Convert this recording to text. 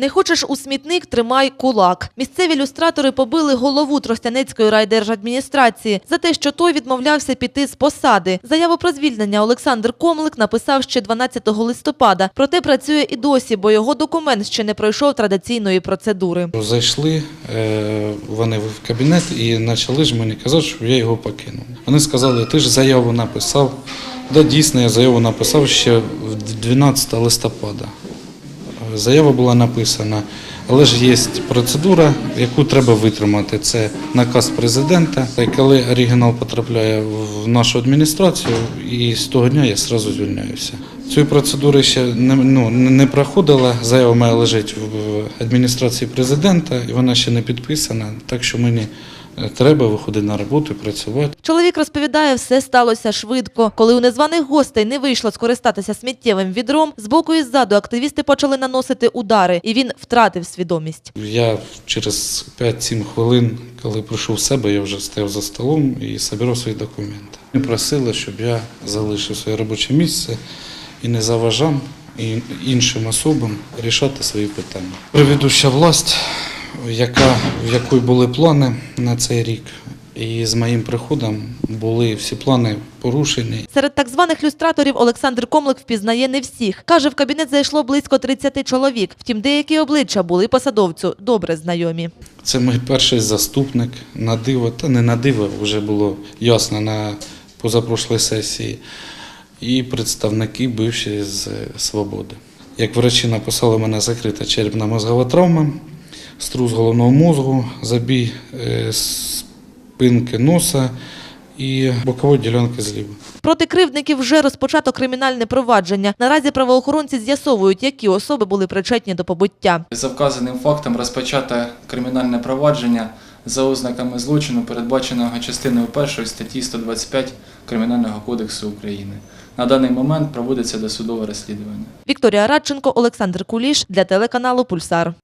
Не хочеш у смітник, тримай кулак. Місцеві люстратори побили голову Тростянецької райдержадміністрації за те, що той відмовлявся піти з посади. Заяву про звільнення Олександр Комлик написав ще 12 листопада. Проте працює і досі, бо його документ ще не пройшов традиційної процедури. Зайшли е, вони в кабінет і почали ж мені казати, щоб я його покинув. Вони сказали, ти ж заяву написав. Да, дійсно, я заяву написав ще в 12 листопада. Заява була написана, але ж є процедура, яку треба витримати. Це наказ президента. Коли оригінал потрапляє в нашу адміністрацію, і з того дня я одразу звільняюся. Цієї процедури ще не, ну, не проходила. Заява має лежить в адміністрації президента, і вона ще не підписана. Так що мені треба виходити на роботу працювати. Чоловік розповідає, все сталося швидко. Коли у незваних гостей не вийшло скористатися сміттєвим відром, збоку і ззаду активісти почали наносити удари, і він втратив свідомість. Я через 5-7 хвилин, коли прийшов в себе, я вже стояв за столом і збирав свої документи. Вони просили, щоб я залишив своє робоче місце і не заважав і- іншим особам рішати свої питання. Приведуща власть, яка, в якої були плани на цей рік, і з моїм приходом були всі плани порушені. Серед так званих люстраторів Олександр Комлик впізнає не всіх. Каже, в кабінет зайшло близько 30 чоловік. Втім, деякі обличчя були посадовцю добре знайомі. Це мій перший заступник на диво, та не на диво, вже було ясно на позапрошлій сесії. І представники бивші з свободи. Як врачі написали, мене закрита черепно мозгова травма, струс головного мозку, забій е, спинки носа і бокової ділянки зліва. Проти кривдників вже розпочато кримінальне провадження. Наразі правоохоронці з'ясовують, які особи були причетні до побиття. За вказаним фактом розпочато кримінальне провадження за ознаками злочину, передбаченого частиною 1 статті 125 Кримінального кодексу України. На даний момент проводиться досудове розслідування. Вікторія Радченко, Олександр Куліш для телеканалу Пульсар.